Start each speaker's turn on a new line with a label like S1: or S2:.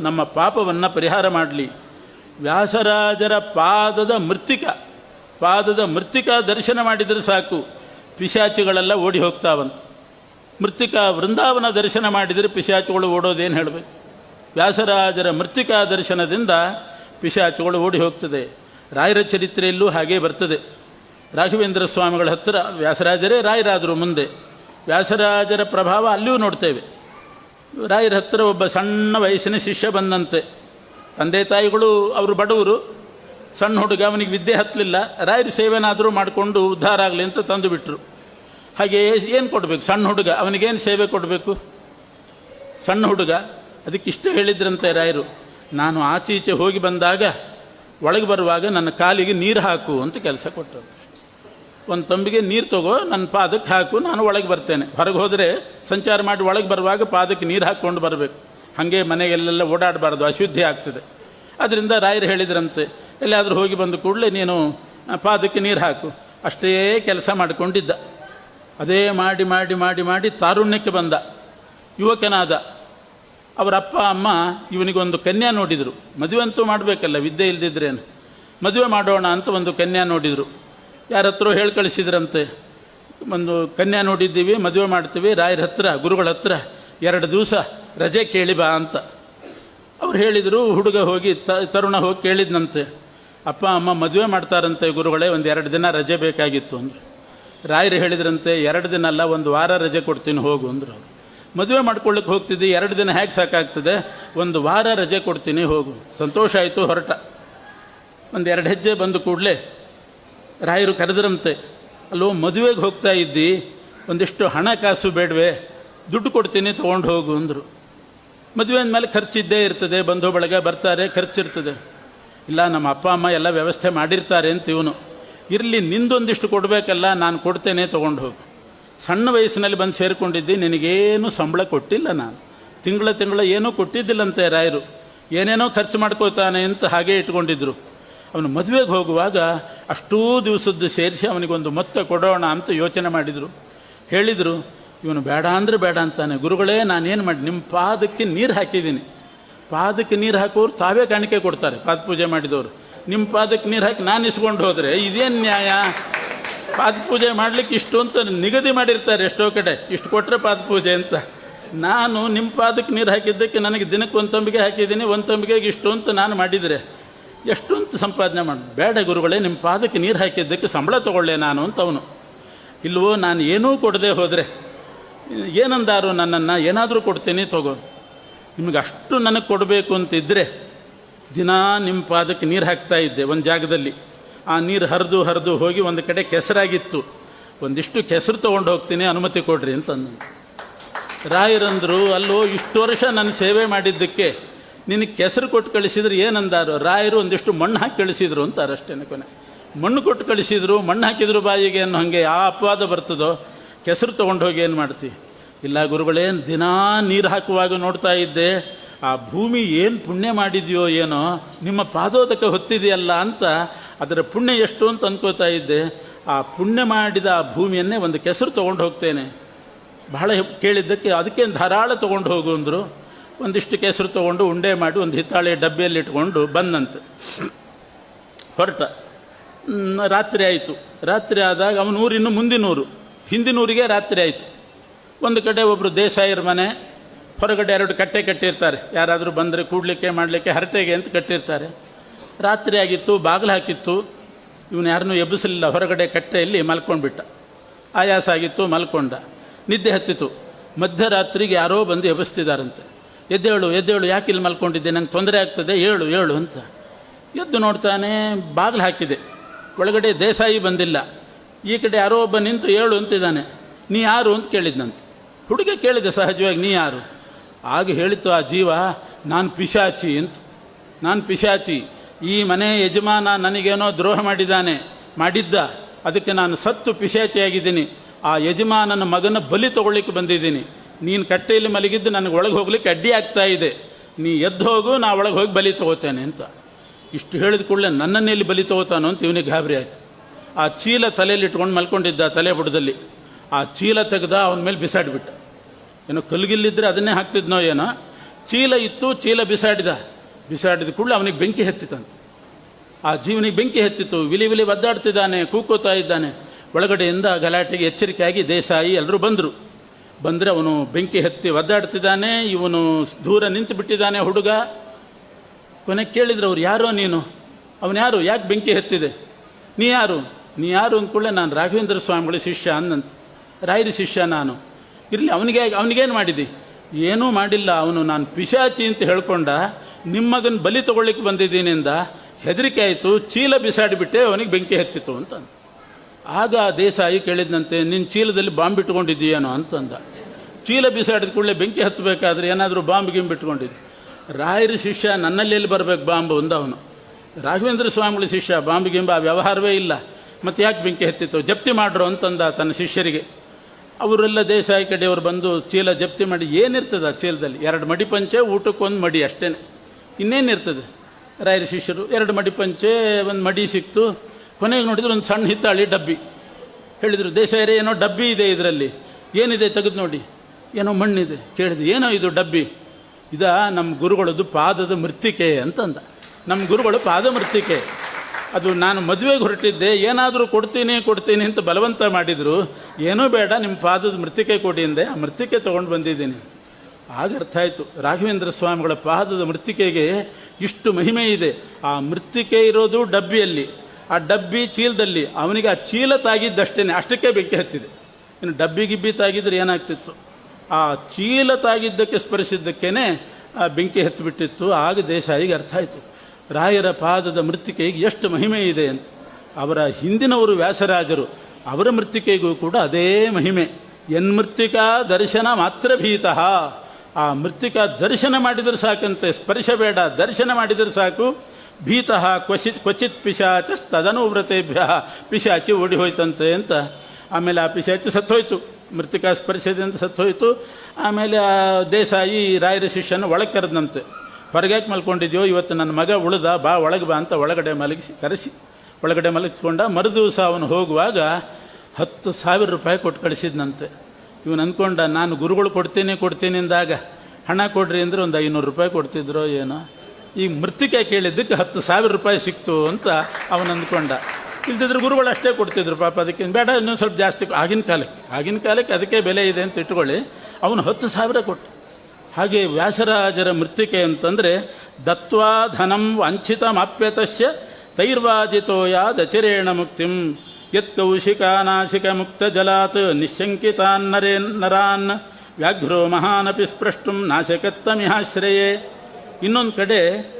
S1: ನಮ್ಮ ಪಾಪವನ್ನು ಪರಿಹಾರ ಮಾಡಲಿ. ವ್ಯಾಸರಾಜರ ಪಾದದ ಮೃತ್ತಿಕ ಪಾದದ ಮೃತ್ತಿಕ ದರ್ಶನ ಮಾಡಿದರೆ ಸಾಕು. ಪಿಶಾಚಿಗಳೆಲ್ಲ ಓಡಿ ಹೋಗ್ತಾವಂತ. ಮೃತ್ತಿಕಾ ವೃಂದಾವನ ದರ್ಶನ ಮಾಡಿದರೆ ಪಿಶಾಚಿಗಳು ಓಡೋದೇನು ಹೇಳಬೇಕು? ವ್ಯಾಸರಾಜರ ಮೃತ್ತಿಕಾ ದರ್ಶನದಿಂದ ಪಿಶಾಚಿಗಳು ಓಡಿ ಹೋಗ್ತದೆ. ರಾಯರ ಚರಿತ್ರೆಯಲ್ಲೂ ಹಾಗೇ ಬರ್ತದೆ. ರಾಘವೇಂದ್ರ ಸ್ವಾಮಿಗಳ ಹತ್ತಿರ ವ್ಯಾಸರಾಜರೇ ರಾಯರಾದರು ಮುಂದೆ. ವ್ಯಾಸರಾಜರ ಪ್ರಭಾವ ಅಲ್ಲಿಯೂ ನೋಡ್ತೇವೆ. ರಾಯರ ಹತ್ತಿರ ಒಬ್ಬ ಸಣ್ಣ ವಯಸ್ಸಿನ ಶಿಷ್ಯ ಬಂದಂತೆ. ತಂದೆ ತಾಯಿಗಳು ಅವರು ಬಡವರು. ಸಣ್ಣ ಹುಡುಗ, ಅವನಿಗೆ ವಿದ್ಯೆ ಹತ್ತಲಿಲ್ಲ. ರಾಯರ ಸೇವೆನಾದರೂ ಮಾಡಿಕೊಂಡು ಉದ್ಧಾರ ಆಗಲಿ ಅಂತ ತಂದು ಬಿಟ್ಟರು ಹಾಗೆ ಏನು ಕೊಡಬೇಕು? ಸಣ್ಣ ಹುಡುಗ ಅವನಿಗೇನು ಸೇವೆ ಕೊಡಬೇಕು? ಸಣ್ಣ ಹುಡುಗ ಅದಕ್ಕಿಷ್ಟು ಹೇಳಿದ್ರಂತೆ ರಾಯರು. ನಾನು ಆಚೆ ಈಚೆ ಹೋಗಿ ಬಂದಾಗ, ಒಳಗೆ ಬರುವಾಗ ನನ್ನ ಕಾಲಿಗೆ ನೀರು ಹಾಕು ಅಂತ ಕೆಲಸ ಕೊಟ್ಟರು. ಒಂದು ತಂಬಿಗೆ ನೀರು ತಗೋ ನನ್ನ ಪಾದಕ್ಕೆ ಹಾಕು, ನಾನು ಒಳಗೆ ಬರ್ತೇನೆ. ಹೊರಗೆ ಹೋದರೆ ಸಂಚಾರ ಮಾಡಿ ಒಳಗೆ ಬರುವಾಗ ಪಾದಕ್ಕೆ ನೀರು ಹಾಕ್ಕೊಂಡು ಬರಬೇಕು. ಹಾಗೆ ಮನೆಗೆಲ್ಲೆಲ್ಲ ಓಡಾಡಬಾರ್ದು, ಅಶುದ್ಧಿ ಆಗ್ತದೆ. ಅದರಿಂದ ರಾಯರು ಹೇಳಿದ್ರಂತೆ ಎಲ್ಲಾದರೂ ಹೋಗಿ ಬಂದು ಕೂಡಲೇ ನೀನು ಪಾದಕ್ಕೆ ನೀರು ಹಾಕು. ಅಷ್ಟೇ ಕೆಲಸ ಮಾಡಿಕೊಂಡಿದ್ದ. ಅದೇ ಮಾಡಿ ಮಾಡಿ ಮಾಡಿ ಮಾಡಿ ತಾರುಣ್ಯಕ್ಕೆ ಬಂದ. ಯುವಕನಾದ. ಅವರ ಅಪ್ಪ, ಅಮ್ಮ ಇವನಿಗೊಂದು ಕನ್ಯಾ ನೋಡಿದರು. ಮದುವೆ ಅಂತೂ ಮಾಡಬೇಕಲ್ಲ, ವಿದ್ಯೆ ಇಲ್ದಿದ್ರೇನು. ಮದುವೆ ಮಾಡೋಣ ಅಂತ ಒಂದು ಕನ್ಯಾ ನೋಡಿದರು. ಯಾರ ಹತ್ರ ಹೇಳಿ ಕಳಿಸಿದ್ರಂತೆ. ಒಂದು ಕನ್ಯಾ ನೋಡಿದ್ದೀವಿ, ಮದುವೆ ಮಾಡ್ತೀವಿ, ರಾಯರ ಹತ್ರ, ಗುರುಗಳ ಹತ್ರ, ಎರಡು ದಿವಸ ರಜೆ ಕೇಳಿ ಬಾ ಅಂತ. ಅವ್ರು ಹೇಳಿದರು, ಹುಡುಗ ಹೋಗಿ ತರುಣ ಹೋಗಿ ಕೇಳಿದ್ನಂತೆ. ಅಪ್ಪ, ಅಮ್ಮ ಮದುವೆ ಮಾಡ್ತಾರಂತೆ ಗುರುಗಳೇ, ಒಂದು ಎರಡು ದಿನ ರಜೆ ಬೇಕಾಗಿತ್ತು ಅಂದರು. ರಾಯರು ಹೇಳಿದ್ರಂತೆ, ಎರಡು ದಿನ ಅಲ್ಲ, ಒಂದು ವಾರ ರಜೆ ಕೊಡ್ತೀನಿ ಹೋಗು ಅಂದರು ಅವರು. ಮದುವೆ ಮಾಡ್ಕೊಳ್ಳಿಕ್ಕೆ ಹೋಗ್ತಿದ್ದೆ, ಎರಡು ದಿನ ಹೇಗೆ ಸಾಕಾಗ್ತದೆ? ಒಂದು ವಾರ ರಜೆ ಕೊಡ್ತೀನಿ ಹೋಗು. ಸಂತೋಷ ಆಯಿತು ಹೊರಟ. ಒಂದು ಎರಡು ಹೆಜ್ಜೆ ಬಂದು ಕೂಡಲೇ ರಾಯರು ಕರೆದ್ರಂತೆ, ಅಲ್ಲೋ, ಮದುವೆಗೆ ಹೋಗ್ತಾ ಇದ್ದಿ, ಒಂದಿಷ್ಟು ಹಣಕಾಸು ಬೇಡವೆ, ದುಡ್ಡು ಕೊಡ್ತೀನಿ, ತೊಗೊಂಡು ಹೋಗು, ಅಂದರು. ಮದುವೆ ಅಂದಮೇಲೆ ಖರ್ಚಿದ್ದೇ ಇರ್ತದೆ, ಬಂಧು ಬಳಗ ಬರ್ತಾರೆ, ಖರ್ಚಿರ್ತದೆ. ಇಲ್ಲ, ನಮ್ಮ ಅಪ್ಪ, ಅಮ್ಮ ಎಲ್ಲ ವ್ಯವಸ್ಥೆ ಮಾಡಿರ್ತಾರೆ ಅಂತ ಇವನು. ಇರಲಿ, ನಿಂದೊಂದಿಷ್ಟು ಕೊಡಬೇಕಲ್ಲ, ನಾನು ಕೊಡ್ತೇನೆ, ತೊಗೊಂಡು ಹೋಗು. ಸಣ್ಣ ವಯಸ್ಸಿನಲ್ಲಿ ಬಂದು ಸೇರಿಕೊಂಡಿದ್ದಿ, ನಿನಗೇನು ಸಂಬಳ ಕೊಟ್ಟಿಲ್ಲ ನಾನು. ತಿಂಗಳ ತಿಂಗಳ ಏನೂ ಕೊಟ್ಟಿದ್ದಿಲ್ಲಂತೆ ರಾಯರು. ಏನೇನೋ ಖರ್ಚು ಮಾಡ್ಕೋತಾನೆ ಅಂತ ಹಾಗೆ ಇಟ್ಕೊಂಡಿದ್ರು. ಅವನು ಮದುವೆಗೆ ಹೋಗುವಾಗ ಅಷ್ಟೂ ದಿವಸದ್ದು ಸೇರಿಸಿ ಅವನಿಗೊಂದು ಮೊತ್ತ ಕೊಡೋಣ ಅಂತ ಯೋಚನೆ ಮಾಡಿದರು. ಹೇಳಿದರು, ಇವನು ಬೇಡ ಅಂದರೆ ಬೇಡ ಅಂತಾನೆ. ಗುರುಗಳೇ, ನಾನೇನು ಮಾಡಿ ನಿಮ್ಮ ಪಾದಕ್ಕೆ ನೀರು ಹಾಕಿದ್ದೀನಿ. ಪಾದಕ್ಕೆ ನೀರು ಹಾಕೋರು ತಾವೇ ಕಾಣಿಕೆ ಕೊಡ್ತಾರೆ, ಪಾದ ಪೂಜೆ ಮಾಡಿದವರು. ನಿಮ್ಮ ಪಾದಕ್ಕೆ ನೀರು ಹಾಕಿ ನಾನು ಇಸ್ಕೊಂಡು ಹೋದರೆ ಇದೇನು ನ್ಯಾಯ? ಪಾದ ಪೂಜೆ ಮಾಡಲಿಕ್ಕೆ ಇಷ್ಟು ಅಂತ ನಿಗದಿ ಮಾಡಿರ್ತಾರೆ ಎಷ್ಟೋ ಕಡೆ. ಇಷ್ಟು ಕೊಟ್ಟರೆ ಪಾದ ಪೂಜೆ ಅಂತ. ನಾನು ನಿಮ್ಮ ಪಾದಕ್ಕೆ ನೀರು ಹಾಕಿದ್ದಕ್ಕೆ ನನಗೆ ದಿನಕ್ಕೆ ಒಂದು ತಂಬಿಗೆ ಹಾಕಿದ್ದೀನಿ, ಒಂದು ತಂಬಿಗೆಗೆ ಇಷ್ಟು ಅಂತ ನಾನು ಮಾಡಿದರೆ. ಎಷ್ಟು ಅಂತ ಸಂಪಾದನೆ ಮಾಡಿ, ಬೇಡ ಗುರುಗಳೇ ನಿಮ್ಮ ಪಾದಕ್ಕೆ ನೀರು ಹಾಕಿದ್ದಕ್ಕೆ ಸಂಬಳ ತಗೊಳ್ಳೆ ನಾನು ಅಂತ ಅವನು. ಇಲ್ವೋ, ನಾನು ಏನೂ ಕೊಡದೆ ಹೋದರೆ, ಏನಂದಾರು ನನ್ನನ್ನು, ಏನಾದರೂ ಕೊಡ್ತೀನಿ ತಗೋ. ನಿಮಗೆ ಅಷ್ಟು ನನಗೆ ಕೊಡಬೇಕು ಅಂತಿದ್ದರೆ ದಿನಾ ನಿಮ್ಮ ಪಾದಕ್ಕೆ ನೀರು ಹಾಕ್ತಾ ಇದ್ದೆ ಒಂದು ಜಾಗದಲ್ಲಿ. ಆ ನೀರು ಹರಿದು ಹರಿದು ಹೋಗಿ ಒಂದು ಕಡೆ ಕೆಸರಾಗಿತ್ತು. ಒಂದಿಷ್ಟು ಕೆಸರು ತೊಗೊಂಡು ಹೋಗ್ತೀನಿ, ಅನುಮತಿ ಕೊಡ್ರಿ ಅಂತ ಅಂದ ರಾಯರಂದರು, ಅಲ್ಲೋ, ಇಷ್ಟು ವರ್ಷ ನನ್ನ ಸೇವೆ ಮಾಡಿದ್ದಕ್ಕೆ ನಿನಗೆ ಕೆಸರು ಕೊಟ್ಟು ಕಳಿಸಿದ್ರು ಏನಂದಾರು? ರಾಯರು ಒಂದಿಷ್ಟು ಮಣ್ಣು ಹಾಕಿ ಕಳಿಸಿದ್ರು ಅಂತಾರೆ ಅಷ್ಟೇ ಕೊನೆ. ಮಣ್ಣು ಕೊಟ್ಟು ಕಳಿಸಿದ್ರು, ಮಣ್ಣು ಹಾಕಿದ್ರು ಬಾಯಿಗೆ ಅನ್ನೋ ಹಾಗೆ ಆ ಅಪವಾದ ಬರ್ತದೋ? ಕೆಸರು ತೊಗೊಂಡು ಹೋಗಿ ಏನು ಮಾಡ್ತಿ? ಇಲ್ಲ ಗುರುಗಳೇನು ದಿನಾ ನೀರು ಹಾಕುವಾಗ ನೋಡ್ತಾ ಇದ್ದೆ, ಆ ಭೂಮಿ ಏನು ಪುಣ್ಯ ಮಾಡಿದೆಯೋ ಏನೋ, ನಿಮ್ಮ ಪಾದೋದಕ ಹೊತ್ತಿದೆಯಲ್ಲ ಅಂತ ಅದರ ಪುಣ್ಯ ಎಷ್ಟು ಅಂತ ಅಂದ್ಕೋತಾ ಇದ್ದೆ. ಆ ಪುಣ್ಯ ಮಾಡಿದ ಆ ಭೂಮಿಯನ್ನೇ ಒಂದು ಕೆಸರು ತೊಗೊಂಡು ಹೋಗ್ತೇನೆ. ಬಹಳ ಕೇಳಿದ್ದಕ್ಕೆ ಅದಕ್ಕೇನು ಧಾರಾಳ ತೊಗೊಂಡು ಹೋಗು ಅಂದರು. ಒಂದಿಷ್ಟು ಕೇಸರು ತೊಗೊಂಡು ಉಂಡೆ ಮಾಡಿ ಒಂದು ಹಿತ್ತಾಳೆ ಡಬ್ಬಿಯಲ್ಲಿ ಇಟ್ಕೊಂಡು ಬಂದಂತೆ. ಹೊರಟ. ರಾತ್ರಿ ಆಯಿತು. ರಾತ್ರಿ ಆದಾಗ ಅವನ ಊರಿನ್ನು ಮುಂದಿನೂರು ಹಿಂದಿನೂರಿಗೆ ರಾತ್ರಿ ಆಯಿತು. ಒಂದು ಕಡೆ ಒಬ್ಬರು ದೇಸಾಯರ ಮನೆ, ಹೊರಗಡೆ ಎರಡು ಕಟ್ಟೆ ಕಟ್ಟಿರ್ತಾರೆ. ಯಾರಾದರೂ ಬಂದರೆ ಕೂಡಲಿಕ್ಕೆ, ಮಾಡಲಿಕ್ಕೆ ಹರಟೆಗೆ ಅಂತ ಕಟ್ಟಿರ್ತಾರೆ. ರಾತ್ರಿ ಆಗಿತ್ತು, ಬಾಗಿಲು ಹಾಕಿತ್ತು. ಇವನು ಯಾರನ್ನೂ ಎಬ್ಬಿಸಲಿಲ್ಲ. ಹೊರಗಡೆ ಕಟ್ಟೆಯಲ್ಲಿ ಮಲ್ಕೊಂಡ್ಬಿಟ್ಟ. ಆಯಾಸ ಆಗಿತ್ತು, ಮಲ್ಕೊಂಡ. ನಿದ್ದೆ ಹತ್ತಿತು. ಮಧ್ಯರಾತ್ರಿಗೆ ಯಾರೋ ಬಂದು ಎಬ್ಬಿಸ್ತಿದ್ದಾರಂತೆ. ಎದ್ದೇಳು ಎದ್ದೇಳು, ಯಾಕೆ ಇಲ್ಲಿ ಮಲ್ಕೊಂಡಿದ್ದೆ? ನಂಗೆ ತೊಂದರೆ ಆಗ್ತದೆ. ಏಳು ಏಳು ಅಂತ. ಎದ್ದು ನೋಡ್ತಾನೆ, ಬಾಗಿಲು ಹಾಕಿದೆ. ಒಳಗಡೆ ದೇಸಾಯಿ ಬಂದಿಲ್ಲ. ಈ ಕಡೆ ಯಾರೋ ಒಬ್ಬ ನಿಂತು ಏಳು ಅಂತಿದ್ದಾನೆ ನೀ ಯಾರು ಅಂತ ಕೇಳಿದ್ನಂತೆ. ಹುಡುಗ ಕೇಳಿದೆ ಸಹಜವಾಗಿ, ನೀ ಯಾರು? ಆಗ ಹೇಳಿತು, ಆ ಜೀವ, ನಾನು ಪಿಶಾಚಿ ಅಂತ. ನಾನು ಪಿಶಾಚಿ. ಈ ಮನೆ ಯಜಮಾನ ನನಗೇನೋ ದ್ರೋಹ ಮಾಡಿದ್ದಾನೆ, ಮಾಡಿದ್ದ. ಅದಕ್ಕೆ ನಾನು ಸತ್ತು ಪಿಶಾಚಿಯಾಗಿದ್ದೀನಿ. ಆ ಯಜಮಾನನ ಮಗನ ಬಲಿ ತಗೊಳ್ಳಿಕ್ಕೆ ಬಂದಿದ್ದೀನಿ. ನೀನು ಕಟ್ಟೆಯಲ್ಲಿ ಮಲಗಿದ್ದು ನನಗೆ ಒಳಗೆ ಹೋಗ್ಲಿಕ್ಕೆ ಅಡ್ಡಿ ಆಗ್ತಾ ಇದೆ. ನೀ ಎದ್ದು ಹೋಗು, ನಾ ಒಳಗೆ ಹೋಗಿ ಬಲಿ ತಗೋತೇನೆ ಅಂತ. ಇಷ್ಟು ಹೇಳಿದ ಕೂಡಲೇ ನನ್ನನ್ನೇ ಇಲ್ಲಿ ಬಲಿ ತಗೋತಾನೋ ಅಂತ ಇವನಿಗೆ ಗಾಬರಿ ಆಯಿತು. ಆ ಚೀಲ ತಲೆಯಲ್ಲಿ ಇಟ್ಕೊಂಡು ಮಲ್ಕೊಂಡಿದ್ದ ತಲೆ ಬುಡದಲ್ಲಿ, ಆ ಚೀಲ ತೆಗೆದ ಅವನ ಮೇಲೆ ಬಿಸಾಡಿಬಿಟ್ಟ. ಏನೋ ಕಲ್ಗಿಲ್ಲಿದ್ದರೆ ಅದನ್ನೇ ಹಾಕ್ತಿದ್ನೋ ಏನೋ. ಚೀಲ ಇತ್ತು, ಚೀಲ ಬಿಸಾಡಿದ. ಬಿಸಾಡಿದ ಕೂಡಲೇ ಅವನಿಗೆ ಬೆಂಕಿ ಹತ್ತಿತ್ತಂತೆ ಆ ಜೀವನಿಗೆ ಬೆಂಕಿ ಹತ್ತಿತ್ತು ವಿಲಿ ವಿಲಿ ಒದ್ದಾಡ್ತಿದ್ದಾನೆ, ಕೂಕೋತಾ ಇದ್ದಾನೆ. ಒಳಗಡೆಯಿಂದ ಗಲಾಟೆಗೆ ಎಚ್ಚರಿಕೆಯಾಗಿ ದೇಸಾಯಿ ಎಲ್ಲರೂ ಬಂದರು. ಬಂದರೆ ಅವನು ಬೆಂಕಿ ಹತ್ತಿ ಒದ್ದಾಡ್ತಿದ್ದಾನೆ, ಇವನು ದೂರ ನಿಂತು ಬಿಟ್ಟಿದ್ದಾನೆ ಹುಡುಗ. ಕೊನೆಗೆ ಕೇಳಿದ್ರು ಅವ್ರು, ಯಾರೋ ನೀನು? ಅವನು ಯಾರು? ಯಾಕೆ ಬೆಂಕಿ ಹತ್ತಿದೆ? ನೀ ಯಾರು? ನೀ ಯಾರು ಅಂದ್ಕೊಳ್ಳೆ ನಾನು ರಾಘವೇಂದ್ರ ಸ್ವಾಮಿಗಳ ಶಿಷ್ಯ ಅಂದಂತ ರಾಯರ ಶಿಷ್ಯ ನಾನು. ಇರಲಿ, ಅವನಿಗೆ, ಅವನಿಗೇನು ಮಾಡಿದಿ? ಏನೂ ಮಾಡಿಲ್ಲ, ಅವನು ನಾನು ಪಿಶಾಚಿ ಅಂತ ಹೇಳ್ಕೊಂಡ ನಿಮ್ಮ ಮಗನ ಬಲಿ ತಗೊಳ್ಳಿಕ್ಕೆ ಬಂದಿದ್ದೀನಿಂದ ಹೆದರಿಕೆ ಆಯಿತು, ಚೀಲ ಬಿಸಾಡಿಬಿಟ್ಟೆ, ಅವನಿಗೆ ಬೆಂಕಿ ಹತ್ತಿತ್ತು ಅಂತ. ಆಗ ದೇಸಾಯಿ ಕೇಳಿದಂತೆ ನಿನ್ನ ಚೀಲದಲ್ಲಿ ಬಾಂಬ್ ಇಟ್ಕೊಂಡಿದ್ದೀಯೇನೋ? ಅಂತಂದ. ಚೀಲ ಬಿಸಾಡಿದ ಕೂಡಲೇ ಬೆಂಕಿ ಹತ್ತಬೇಕಾದ್ರೆ ಏನಾದರೂ ಬಾಂಬ್ ಗಿಂಬ್ ಇಟ್ಕೊಂಡಿದ್ದೆ. ರಾಯರ ಶಿಷ್ಯ ನನ್ನಲ್ಲಿ ಎಲ್ಲಿ ಬರಬೇಕು ಬಾಂಬ್ ಒಂದು ಅವನು ರಾಘವೇಂದ್ರ ಸ್ವಾಮಿಗಳ ಶಿಷ್ಯ, ಬಾಂಬ್ ಗಿಂಬ ವ್ಯವಹಾರವೇ ಇಲ್ಲ. ಮತ್ತು ಯಾಕೆ ಬೆಂಕಿ ಹತ್ತಿತ್ತು? ಜಪ್ತಿ ಮಾಡ್ರು ಅಂತಂದ ತನ್ನ ಶಿಷ್ಯರಿಗೆ. ಅವರೆಲ್ಲ ದೇಸಾಯಿ ಕಡೆಯವರು ಬಂದು ಚೀಲ ಜಪ್ತಿ ಮಾಡಿ, ಏನಿರ್ತದೆ ಆ ಚೀಲದಲ್ಲಿ? ಎರಡು ಮಡಿ ಪಂಚೆ, ಊಟಕ್ಕೊಂದು ಮಡಿ ಅಷ್ಟೇ ಇನ್ನೇನಿರ್ತದೆ? ರಾಯರ ಶಿಷ್ಯರು, ಎರಡು ಮಡಿ ಪಂಚೆ, ಒಂದು ಮಡಿ ಸಿಕ್ತು. ಕೊನೆಗೆ ನೋಡಿದ್ರು ಒಂದು ಸಣ್ಣ ಹಿತ್ತಾಳಿ ಡಬ್ಬಿ. ಹೇಳಿದರು, ದೇಸಾಯರೇ, ಏನೋ ಡಬ್ಬಿ ಇದೆ ಇದರಲ್ಲಿ. ಏನಿದೆ ತೆಗೆದು ನೋಡಿ. ಏನೋ ಮಣ್ಣಿದೆ, ಕೇಳಿದೆ, ಏನೋ ಇದು ಡಬ್ಬಿ. ಇದ ನಮ್ಮ ಗುರುಗಳದ್ದು ಪಾದದ ಮೃತ್ತಿಕೆ ಅಂತಂದ. ನಮ್ಮ ಗುರುಗಳು ಪಾದ ಮೃತ್ತಿಕೆ. ಅದು ನಾನು ಮದುವೆಗೆ ಹೊರಟಿದ್ದೆ, ಏನಾದರೂ ಕೊಡ್ತೀನಿ ಕೊಡ್ತೀನಿ ಅಂತ ಬಲವಂತ ಮಾಡಿದರು. ಏನೂ ಬೇಡ ನಿಮ್ಮ ಪಾದದ ಮೃತ್ತಿಕೆ ಕೊಡಿ ಅಂದೆ, ಆ ಮೃತ್ತಿಕೆ ತೊಗೊಂಡು ಬಂದಿದ್ದೀನಿ. ಆಗ ಅರ್ಥ ಆಯಿತು, ರಾಘವೇಂದ್ರ ಸ್ವಾಮಿಗಳ ಪಾದದ ಮೃತ್ತಿಕೆಗೆ ಇಷ್ಟು ಮಹಿಮೆ ಇದೆ. ಆ ಮೃತ್ತಿಕೆ ಇರೋದು ಡಬ್ಬಿಯಲ್ಲಿ. ಆ ಡಬ್ಬಿ ಚೀಲದಲ್ಲಿ. ಅವನಿಗೆ ಆ ಚೀಲ ತಾಗಿದ್ದಷ್ಟೇ ಅಷ್ಟಕ್ಕೆ ಬೆಂಕಿ ಹತ್ತಿದೆ. ಇನ್ನು ಡಬ್ಬಿ ಗಿಬ್ಬಿ ತಾಗಿದ್ರೆ ಏನಾಗ್ತಿತ್ತು? ಆ ಚೀಲ ತಾಗಿದ್ದಕ್ಕೆ ಸ್ಪರಿಸಿದ್ದಕ್ಕೇ ಆ ಬೆಂಕಿ ಹತ್ತಿಬಿಟ್ಟಿತ್ತು ಆಗ ದೇಸಾಯಿಗೆ ಅರ್ಥ ಆಯಿತು. ರಾಯರ ಪಾದದ ಮೃತ್ತಿಕೆಗೆ ಎಷ್ಟು ಮಹಿಮೆ ಇದೆ ಅಂತ. ಅವರ ಹಿಂದಿನವರು ವ್ಯಾಸರಾಜರು, ಅವರ ಮೃತ್ತಿಕೆಗೂ ಕೂಡ ಅದೇ ಮಹಿಮೆ. ಎನ್ಮೃತ್ತಿಕಾ ದರ್ಶನ ಮಾತ್ರ ಭೀತಃ. ಆ ಮೃತ್ತಿಕಾ ದರ್ಶನ ಮಾಡಿದರೆ ಸಾಕಂತೆ, ಸ್ಪರ್ಶ ಬೇಡ, ದರ್ಶನ ಮಾಡಿದರೆ ಸಾಕು. ಭೀತಃ ಕ್ವಚಿತ್ ಕ್ವಚಿತ್ ಪಿಶಾಚ ತದನುವ್ರತೆಭ್ಯ ಪಿಶಾಚಿ ಓಡಿ ಹೋಯ್ತಂತೆ ಅಂತ. ಆಮೇಲೆ ಆ ಪಿಶಾಚಿ ಸತ್ತೋಯ್ತು. ಮೃತ್ತಿಕಾ ಸ್ಪರ್ಶದಿಂದ ಸತ್ತೋಯ್ತು. ಆಮೇಲೆ ಆ ದೇಸಾಯಿ ರಾಯರ ಶಿಷ್ಯನ ಒಳಗೆ ಕರೆದಂತೆ ಹೊರಗ್ಯಾಕೆ ಮಲ್ಕೊಂಡಿದ್ಯೋ, ಇವತ್ತು ನನ್ನ ಮಗ ಉಳಿದ, ಬಾ ಒಳಗೆ ಬಾ ಅಂತ ಒಳಗಡೆ ಮಲಗಿಸಿ, ಕರೆಸಿ. ಒಳಗಡೆ ಮಲಗಿಸ್ಕೊಂಡ, ಮರುದಿವಸ ಅವನು ಹೋಗುವಾಗ ಹತ್ತು ಸಾವಿರ ರೂಪಾಯಿ ಕೊಟ್ಟು ಕಳಿಸಿದ್ನಂತೆ. ಇವನು ಅಂದ್ಕೊಂಡ ನಾನು ಗುರುಗಳು ಕೊಡ್ತೀನಿ ಕೊಡ್ತೀನಿ ಅಂದಾಗ, ಹಣ ಕೊಡ್ರಿ ಅಂದರೆ ಒಂದು ಐನೂರು ರೂಪಾಯಿ ಕೊಡ್ತಿದ್ರೋ ಏನೋ. ಈ ಮೃತ್ತಿಕೆ ಕೇಳಿದ್ದಕ್ಕೆ ಹತ್ತು ಸಾವಿರ ರೂಪಾಯಿ ಸಿಕ್ತು ಅಂತ ಅವನು ಅಂದ್ಕೊಂಡ ಇಲ್ದಿದ್ರೆ ಗುರುಗಳು ಅಷ್ಟೇ ಕೊಡ್ತಿದ್ರು ಪಾಪ ಅದಕ್ಕೆ ಬೇಡ, ಇನ್ನೊಂದು ಸ್ವಲ್ಪ ಜಾಸ್ತಿ ಆಗಿನ ಕಾಲಕ್ಕೆ. ಆಗಿನ ಕಾಲಕ್ಕೆ ಅದಕ್ಕೆ ಬೆಲೆ ಇದೆ ಅಂತ ಇಟ್ಕೊಳ್ಳಿ. ಅವನು ಹತ್ತು ಸಾವಿರ ಕೊಟ್ಟು. ಹಾಗೆ ವ್ಯಾಸರಾಜರ ಮೃತ್ತಿಕೆ ಅಂತಂದರೆ, ದತ್ವಾ ಧನಂ ವಂಚಿತಮಾಪ್ಯತಸ್ಯ ತೈರ್ವಾಜಿತೋ ಯಾದಚಿರೇಣ ಮುಕ್ತಿಂ. ಯತ್ ಕೌಶಿಕಾನಾಸಿಕ ಮುಕ್ತ ಜಲಾತ್ ನಿಶಂಕಿತಾನ್ ನರೇನ್ ನರಾನ್. ವ್ಯಾಘ್ರೋ ಮಹಾನಪಿ ಸ್ಪೃಷ್ಟು ನಾಶಕತ್ತಮಿಹಾಶ್ರಯೇ ಇನ್ನೊಂದು ಕಡೆ